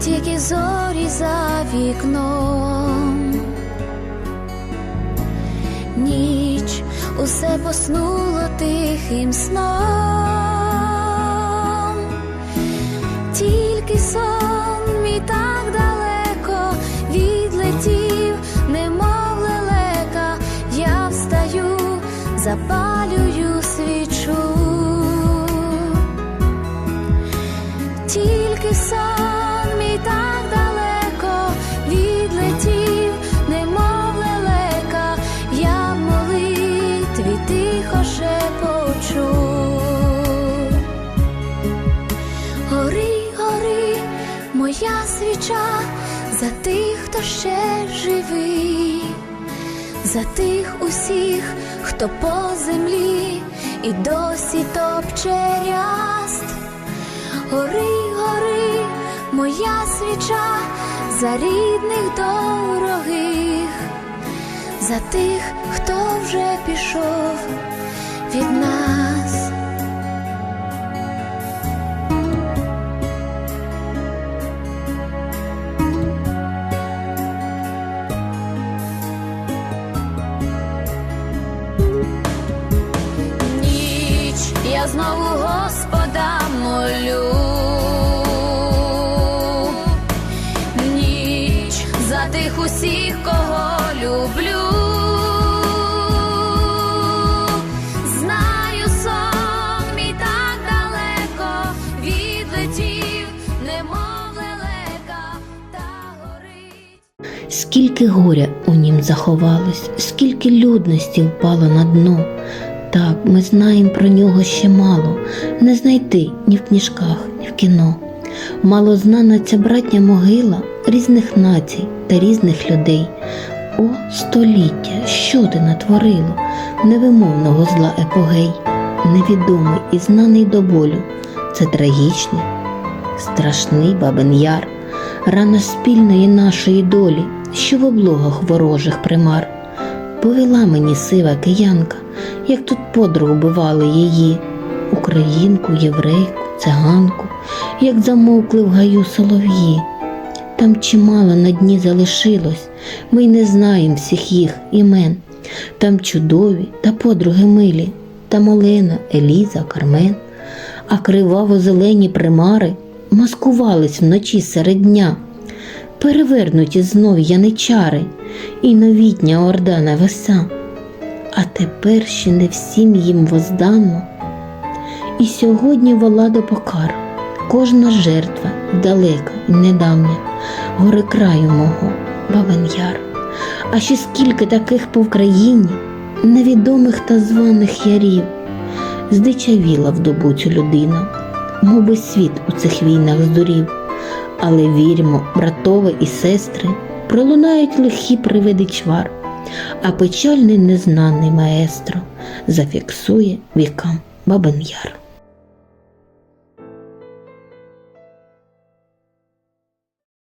тільки зорі за вікном. Ніч усе поснуло тихим сном, тільки сон мій так далеко відлетів, немов лелека, я встаю, запалюю свічу. Тільки сон так далеко відлетів, немов лелека, я молитві тихо шепочу. Гори, гори, моя свіча за тих, хто ще живий, за тих усіх, хто по землі і досі топче ряст. Гори, гори, моя свіча за рідних дорогих, за тих, хто вже пішов від нас. Ніч я знову Господа молю. Відлетів, немов лелека, та горить. Скільки горя у нім заховалось, скільки людності впало на дно. Так, ми знаємо про нього ще мало, не знайти ні в книжках, ні в кіно. Мало знана ця братня могила різних націй та різних людей. О, століття, що ти натворило, невимовного зла епогей, невідомий і знаний до болю. Це трагічний, страшний бабин яр, рана спільної нашої долі, що в облогах ворожих примар. Повела мені сива киянка, як тут подруг бивали її, українку, єврейку, циганку, як замовкли в гаю солов'ї. Там чимало на дні залишилось, ми й не знаємо всіх їх імен. Там чудові та подруги милі, там Олена, Еліза, Кармен, а криваво зелені примари маскувались вночі серед дня, перевернуті знов яничари і новітня орда навеса. А тепер ще не всім їм воздано. І сьогодні вола до покар, кожна жертва далека і недавня, гори краю мого, Бабин Яр. А ще скільки таких по Вкраїні, невідомих та званих ярів, здичавіла в добу цю людина, мов би світ у цих війнах здурів. Але віримо, братове і сестри, пролунають лихі привиди чвар, а печальний незнаний маестро зафіксує вікам Бабин Яр.